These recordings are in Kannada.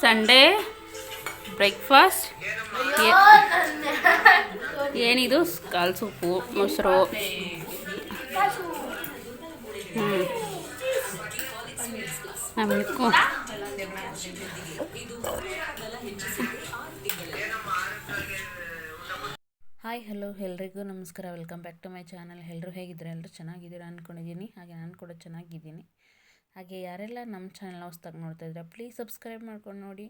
ಸಂಡೇ ಬ್ರೇಕ್ಫಾಸ್ಟ್ ಏನಿದು? ಕಾಲು ಸೊಪ್ಪು ಮೊಸರು. ಹ್ಞೂ ಹಾಯ್ ಹಲೋ ಎಲ್ರಿಗೂ ನಮಸ್ಕಾರ. Welcome back to my channel. ಎಲ್ಲರೂ ಹೇಗಿದ್ದೀರಾ? ಎಲ್ಲರೂ ಚೆನ್ನಾಗಿದ್ದೀರಾ ಅಂದ್ಕೊಂಡಿದ್ದೀನಿ ಹಾಗೆ ನಾನು ಕೂಡ ಚೆನ್ನಾಗಿದ್ದೀನಿ. ಹಾಗೆ ಯಾರೆಲ್ಲ ನಮ್ಮ ಚಾನಲ್ ಹೊಸ್ದಾಗಿ ನೋಡ್ತಾ ಇದ್ದೀರಾ ಪ್ಲೀಸ್ ಸಬ್ಸ್ಕ್ರೈಬ್ ಮಾಡ್ಕೊಂಡು ನೋಡಿ.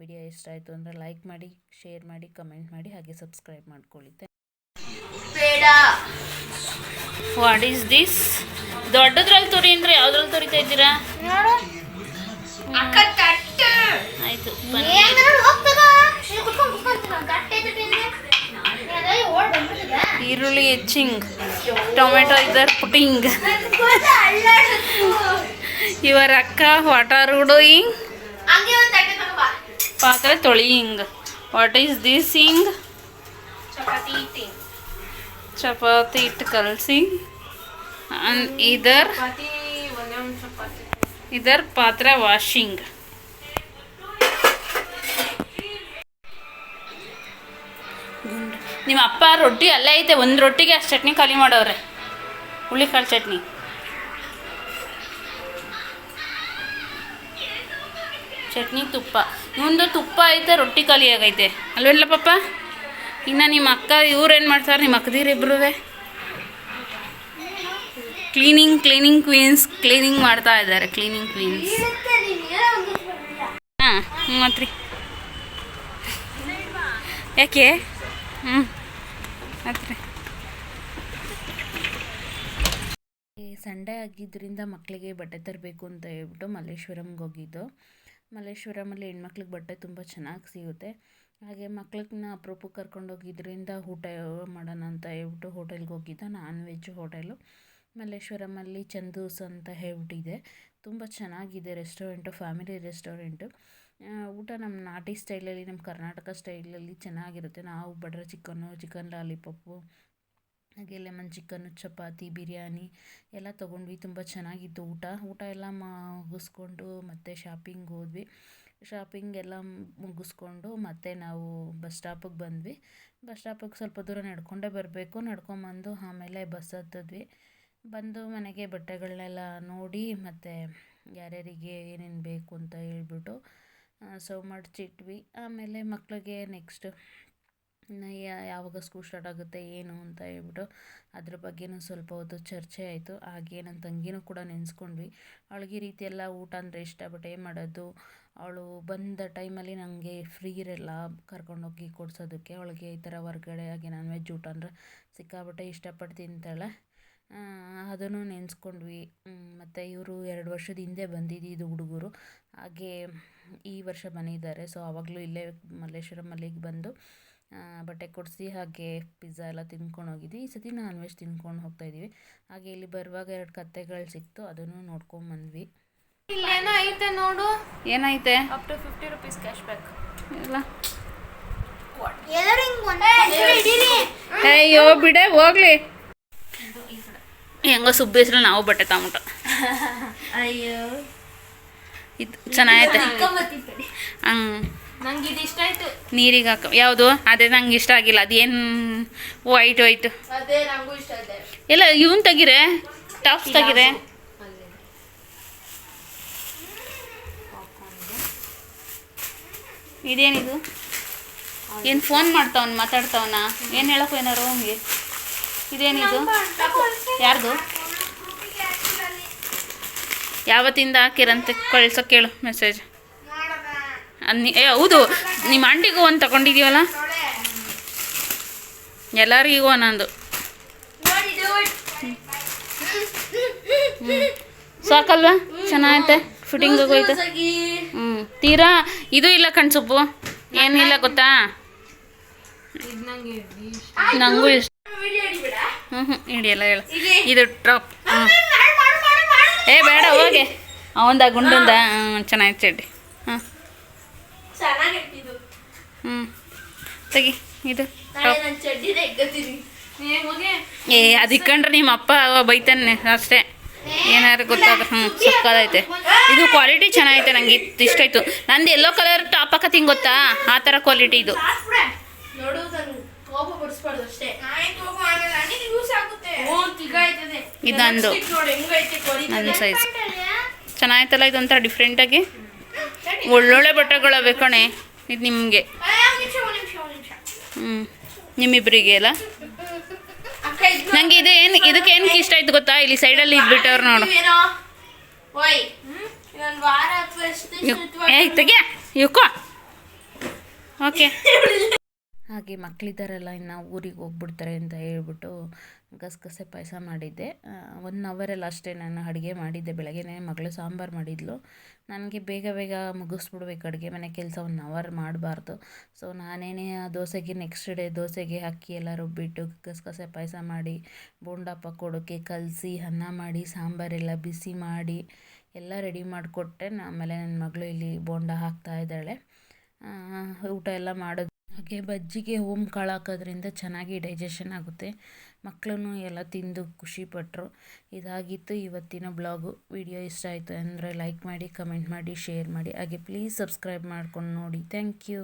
ವಿಡಿಯೋ ಇಷ್ಟ ಆಯಿತು ಅಂದರೆ ಲೈಕ್ ಮಾಡಿ ಶೇರ್ ಮಾಡಿ ಕಮೆಂಟ್ ಮಾಡಿ ಹಾಗೆ ಸಬ್ಸ್ಕ್ರೈಬ್ ಮಾಡ್ಕೊಳ್ಳಿ. ಬೇಡ. ವಾಟ್ ಈಸ್ ದಿಸ್ ದೊಡ್ಡದ್ರಲ್ಲಿ ತುರಿ ಅಂದ್ರೆ ಯಾವ್ದ್ರಲ್ಲಿ ತುರಿತಾ ಇದ್ದೀರಾ? ಆಯಿತು ಈರುಳ್ಳಿ ಹೆಚ್ಚಿಂಗ್ ಟೊಮೆಟೊ ಇದರ್ ಪುಟಿಂಗ್. ಇವರ ಅಕ್ಕ ವಾಟ್ ಆರ್ ಡೂಯಿಂಗ್ ಪಾತ್ರೆ ತೊಳಿಯಿಂಗ್ ವಾಟ್ ಈಸ್ ದಿಸ್ ಹಿಂಗ್? ಚಪಾತಿ ಚಪಾತಿ ಹಿಟ್ಟು ಕಲಸಿ. ಇದರ್ ಇದರ್ ಪಾತ್ರೆ ವಾಷಿಂಗ್ ನಿಮ್ಮ ಅಪ್ಪ ರೊಟ್ಟಿ ಅಲ್ಲೇ ಐತೆ ಒಂದು ರೊಟ್ಟಿಗೆ ಅಷ್ಟು ಚಟ್ನಿ ಖಾಲಿ ಮಾಡವ್ರೆ. ಹುಳಿಕಾಳು ಚಟ್ನಿ. ಚಟ್ನಿ ತುಪ್ಪ. ಇವಂದು ತುಪ್ಪ ಐತೆ, ರೊಟ್ಟಿ ಖಾಲಿ ಆಗೈತೆ. ಅಲ್ವೇನಲ್ಲ ಪಾಪ? ಇನ್ನು ನಿಮ್ಮ ಅಕ್ಕ, ಇವ್ರೇನು ಮಾಡ್ತಾರೆ? ನಿಮ್ಮ ಅಕ್ಕದಿರಿಬ್ರು ಕ್ಲೀನಿಂಗ್ ಕ್ಲೀನಿಂಗ್ ಕ್ವೀನ್ಸ್ ಕ್ಲೀನಿಂಗ್ ಮಾಡ್ತಾ ಇದ್ದಾರೆ ಕ್ಲೀನಿಂಗ್ ಕ್ವೀನ್ಸ್ ಹಾಂ ಮತ್ರಿ. ಯಾಕೆ? ಹ್ಞೂ ಮಾತ್ರ. ಸಂಡೇ ಆಗಿದ್ದರಿಂದ ಮಕ್ಕಳಿಗೆ ಬಟ್ಟೆ ತರಬೇಕು ಅಂತ ಹೇಳ್ಬಿಟ್ಟು ಮಲ್ಲೇಶ್ವರಂಗೆ ಹೋಗಿದ್ದು. ಮಲ್ಲೇಶ್ವರಮಲ್ಲಿ ಹೆಣ್ಮಕ್ಳಿಗೆ ಬಟ್ಟೆ ತುಂಬ ಚೆನ್ನಾಗಿ ಸಿಗುತ್ತೆ. ಹಾಗೆ ಮಕ್ಳನ್ನ ಅಪ್ರೂಪಕ್ಕೆ ಕರ್ಕೊಂಡೋಗಿ ಹೋಗಿದ್ರಿಂದ ಊಟ ಮಾಡೋಣ ಅಂತ ಹೇಳ್ಬಿಟ್ಟು ಹೋಟೆಲ್ಗೆ ಹೋಗಿದ್ದ ನಾನ್ ವೆಜ್ ಹೋಟೆಲು. ಮಲ್ಲೇಶ್ವರಮಲ್ಲಿ ಚಂದೂಸ್ ಅಂತ ಹೇಳ್ಬಿಟ್ಟಿದೆ. ತುಂಬ ಚೆನ್ನಾಗಿದೆ ರೆಸ್ಟೋರೆಂಟು, ಫ್ಯಾಮಿಲಿ ರೆಸ್ಟೋರೆಂಟು. ಊಟ ನಮ್ಮ ನಾಟಿ ಸ್ಟೈಲಲ್ಲಿ ನಮ್ಮ ಕರ್ನಾಟಕ ಸ್ಟೈಲಲ್ಲಿ ಚೆನ್ನಾಗಿರುತ್ತೆ. ನಾವು ಬಟರ್ ಚಿಕನ್ನು, ಚಿಕನ್ ಲಾಲಿಪಾಪು ಹಾಗೆ ಲೆಮನ್ ಚಿಕನ್ನು, ಚಪಾತಿ, ಬಿರಿಯಾನಿ ಎಲ್ಲ ತೊಗೊಂಡ್ವಿ. ತುಂಬ ಚೆನ್ನಾಗಿತ್ತು ಊಟ. ಊಟ ಎಲ್ಲ ಮುಗಿಸ್ಕೊಂಡು ಮತ್ತೆ ಶಾಪಿಂಗ್ ಹೋದ್ವಿ. ಶಾಪಿಂಗ್ ಎಲ್ಲ ಮುಗಿಸ್ಕೊಂಡು ಮತ್ತೆ ನಾವು ಬಸ್ ಸ್ಟಾಪಿಗೆ ಬಂದ್ವಿ. ಬಸ್ ಸ್ಟಾಪಿಗೆ ಸ್ವಲ್ಪ ದೂರ ನಡ್ಕೊಂಡೇ ಬರಬೇಕು. ನಡ್ಕೊಂಬಂದು ಆಮೇಲೆ ಬಸ್ ಹತ್ತಿದ್ವಿ. ಬಂದು ಮನೆಗೆ ಬಟ್ಟೆಗಳನ್ನೆಲ್ಲ ನೋಡಿ ಮತ್ತು ಯಾರ್ಯಾರಿಗೆ ಏನೇನು ಬೇಕು ಅಂತ ಹೇಳ್ಬಿಟ್ಟು ಸವ್ ಮಾಡಿಸಿಟ್ವಿ. ಆಮೇಲೆ ಮಕ್ಕಳಿಗೆ ನೆಕ್ಸ್ಟ್ ಯಾವಾಗ ಸ್ಕೂಲ್ ಸ್ಟಾರ್ಟ್ ಆಗುತ್ತೆ, ಏನು ಅಂತ ಹೇಳ್ಬಿಟ್ಟು ಅದ್ರ ಬಗ್ಗೆನೂ ಸ್ವಲ್ಪ ಹೊತ್ತು ಚರ್ಚೆ ಆಯಿತು. ಹಾಗೆ ನನ್ನ ತಂಗಿನೂ ಕೂಡ ನೆನೆಸ್ಕೊಂಡ್ವಿ. ಅವಳಿಗೆ ಈ ರೀತಿ ಎಲ್ಲ ಊಟ ಅಂದರೆ ಇಷ್ಟ ಬಟ್ ಏನು ಮಾಡೋದು? ಅವಳು ಬಂದ ಟೈಮಲ್ಲಿ ನನಗೆ ಫ್ರೀ ಇರಲ್ಲ ಕರ್ಕೊಂಡೋಗಿ ಕೊಡ್ಸೋದಕ್ಕೆ. ಅವಳಿಗೆ ಈ ಥರ ಹೊರ್ಗಡೆ ಹಾಗೆ ನಾನ್ ವೆಜ್ ಊಟ ಅಂದರೆ ಸಿಕ್ಕಾಪಟ್ಟೆ ಇಷ್ಟಪಟ್ಟು ತಿಂತಾಳೆ ಅದನ್ನು ನೆನೆಸ್ಕೊಂಡ್ವಿ. ಮತ್ತು ಇವರು ಎರಡು ವರ್ಷದ ಹಿಂದೆ ಬಂದಿದ್ದು ಹುಡುಗರು. ಹಾಗೆ ಈ ವರ್ಷ ಬಂದಿದ್ದಾರೆ ಸೊ ಆವಾಗಲೂ ಇಲ್ಲೇ ಮಲ್ಲೇಶ್ವರಂ ಅಲ್ಲಿಗೆ ಬಂದು ಬಟ್ಟೆ ಕೊಡಿಸಿ ಹಾಗೆ ಪಿಜ್ಜಾ ಎಲ್ಲ ತಿನ್ಕೊಂಡು ಹೋಗಿದ್ವಿ. ಈ ಸತಿ ನಾನ್ ವೆಜ್ ತಿನ್ಕೊಂಡು ಹೋಗ್ತಾಯಿದ್ದೀವಿ ಹಾಗೆ ಇಲ್ಲಿ ಬರುವಾಗ ಎರಡು ಕತ್ತೆಗಳು ಸಿಕ್ತು ಅದನ್ನು ನೋಡ್ಕೊಂಬಂದ್ವಿ ಇಲ್ಲೇನೋ ಐತೆ ನೋಡು? ಏನೈತೆ up to fifty rupees cash back ಇಲ್ಲ. ಅಯ್ಯೋ ಬಿಡೆ ಹೋಗ್ಲಿ. ಹೆಂಗೋ ಸುಬ್ಬಿ ಹೆಸರು ನಾವು ಬಟ್ಟೆ ತಗೊಂಬಿಟ್ಟು. ಅಯ್ಯೋ. ಇದು ಚೆನ್ನಾಗೈತೆ. ಹಂಗೆ. ನಂಗೆ ಇದು ಇಷ್ಟ ಆಯ್ತು. ನೀರಿಗೆ ಹಾಕ ಯಾವುದು? ಅದೇ ನಂಗೆ ಇಷ್ಟ ಆಗಿಲ್ಲ ಅದೇನು ವೈಟ್ ವೈಟ್ ಅದೇ ನಂಗೂ ಇಷ್ಟ ಆಯ್ತು ಎಲ್ಲ ಇವನ್ ತೆಗಿರೆ? ಟಾಪ್ಸ್ ತೆಗಿರೆ? ಇದೇನಿದು? ಏನು ಫೋನ್ ಮಾಡ್ತಾವನ್ ಮಾತಾಡ್ತಾವನ? ಏನು ಹೇಳಕ್ಕೋ ಏನಾರು ಹಂಗೆ ಇದೇನಿದು? ಯಾರ್ದು? ಯಾವತ್ತಿಂದ ಹಾಕಿರಂತೆ? ಕಳ್ಸೋಕೆ ಕೇಳು ಮೆಸೇಜ್ ಏ, ಹೌದು. ನಿಮ್ಮ ಆಂಟಿಗೂ ಒಂದು ತಗೊಂಡಿದ್ದೀವಲ್ಲ ಎಲ್ಲರಿಗೂ ಒಂದೊಂದು. ಸಾಕಲ್ವಾ? ಚೆನ್ನಾಗೈತೆ? ಫಿಟ್ಟಿಂಗ್ ಹೋಯ್ತು. ಹ್ಞೂ ತೀರಾ? ಇದು ಇಲ್ಲ ಕಣ್ಸುಪ್ಪು ಏನಿಲ್ಲ ಗೊತ್ತಾ? ನಂಗೂ ಇಷ್ಟ. ಹ್ಞೂ ಹ್ಞೂ ಹಿಡಿಯಲ್ಲ ಹೇಳು. ಇದು ಟ್ರಾಪ್ ಹ್ಞೂ ಏ, ಬೇಡ, ಹೋಗಿ. ಅವಂದ ಗುಂಡಂದ. ಹ್ಞೂ ಚೆನ್ನಾಗಿ ಚಡ್ಡಿ ಹಾಂ ಹ್ಞೂ ತೆಗಿ ಇದು. ನಾಳೆ ನನ್ನ ಚಡ್ಡಿನ ಇಕ್ಕತ್ತೀನಿ ಏ ಹೋಗೆ? ಏ ಅದು ಇಕ್ಕಂಡ್ರೆ ನಿಮ್ಮ ಅಪ್ಪ ಬೈತಾನೆ ಅಷ್ಟೇ. ಏನಾದ್ರು ಗೊತ್ತಾದ್ರೆ ಹ್ಞೂ ಸಕ್ಕದೈತೆ ಇದು ಕ್ವಾಲಿಟಿ ಚೆನ್ನಾಗೈತೆ ನಂಗೆ ಇತ್ತು ಇಷ್ಟ ಆಯ್ತು ನಂದು ಎಲ್ಲೋ ಕಲರ್ ಟಾಪ್ ಹಾಕತ್ತೀನಿ ಗೊತ್ತಾ? ಆ ಥರ ಕ್ವಾಲಿಟಿ ಇದು. ಇದಂದು. ಹೆಂಗೈತೆ ನನ್ನ ಸೈಜ್ ಚೆನ್ನಾಯ್ತಲ್ಲ ಇದೊಂಥರ ಡಿಫ್ರೆಂಟಾಗಿ ಒಳ್ಳೊಳ್ಳೆ ಬಟ್ಟೆಗಳವೆ ಕಣೆ. ಇದು ನಿಮಗೆ. ಹ್ಞೂ ನಿಮ್ಮಿಬ್ಬರಿಗೆ ಅಲ್ಲ? ನಂಗೆ ಇದು ಏನು ಇದಕ್ಕೆ ಏನಕ್ಕೆ ಇಷ್ಟ ಆಯ್ತು ಗೊತ್ತಾ? ಇಲ್ಲಿ ಸೈಡಲ್ಲಿ ಇದ್ಬಿಟ್ಟವ್ರು ನೋಡು. ಏ ತೆಗಿಯ. ಓಕೆ. ಹಾಗೆ ಮಕ್ಕಳಿದ್ದಾರಲ್ಲ ಇನ್ನು ಊರಿಗೆ ಹೋಗ್ಬಿಡ್ತಾರೆ ಅಂತ ಹೇಳ್ಬಿಟ್ಟು ಗಸಗಸೆ ಪಾಯಸ ಮಾಡಿದ್ದೆ. ಒನ್ ಅವರಲ್ಲಿ ಅಷ್ಟೇ ನಾನು ಅಡುಗೆ ಮಾಡಿದ್ದೆ. ಬೆಳಗ್ಗೆನೇ ಮಗಳು ಸಾಂಬಾರು ಮಾಡಿದ್ಲು. ನನಗೆ ಬೇಗ ಬೇಗ ಮುಗಿಸ್ಬಿಡ್ಬೇಕು ಅಡುಗೆ ಮನೆ ಕೆಲಸ ಒನ್ ಅವರ್ ಮಾಡಬಾರ್ದು. ಸೊ ನಾನೇನೇ ಆ ದೋಸೆಗೆ ನೆಕ್ಸ್ಟ್ ಡೇ ದೋಸೆಗೆ ಅಕ್ಕಿ ಎಲ್ಲ ರುಬ್ಬಿಟ್ಟು ಗಸಗಸೆ ಪಾಯಸ ಮಾಡಿ ಬೋಂಡ ಪಕೋಡಕ್ಕೆ ಕಲಸಿ, ಅನ್ನ ಮಾಡಿ ಸಾಂಬಾರೆಲ್ಲ ಬಿಸಿ ಮಾಡಿ ಎಲ್ಲ ರೆಡಿ ಮಾಡಿಕೊಟ್ಟೆ. ಆಮೇಲೆ ನನ್ನ ಮಗಳು ಇಲ್ಲಿ ಬೋಂಡ ಹಾಕ್ತಾ ಇದ್ದಾಳೆ. ಊಟ ಎಲ್ಲ ಮಾಡೋದು ಹಾಗೆ ಬಜ್ಜಿಗೆ ಓಮ್ ಕಾಳು ಹಾಕೋದ್ರಿಂದ ಚೆನ್ನಾಗಿ ಡೈಜೆಷನ್ ಆಗುತ್ತೆ. ಮಕ್ಕಳೂ ಎಲ್ಲ ತಿಂದು ಖುಷಿಪಟ್ಟರು ಇದಾಗಿತ್ತು ಇವತ್ತಿನ ಬ್ಲಾಗು. ವಿಡಿಯೋ ಇಷ್ಟ ಆಯಿತು ಅಂದರೆ ಲೈಕ್ ಮಾಡಿ ಕಮೆಂಟ್ ಮಾಡಿ ಶೇರ್ ಮಾಡಿ. ಹಾಗೆ ಪ್ಲೀಸ್ ಸಬ್ಸ್ಕ್ರೈಬ್ ಮಾಡ್ಕೊಂಡು ನೋಡಿ. Thank you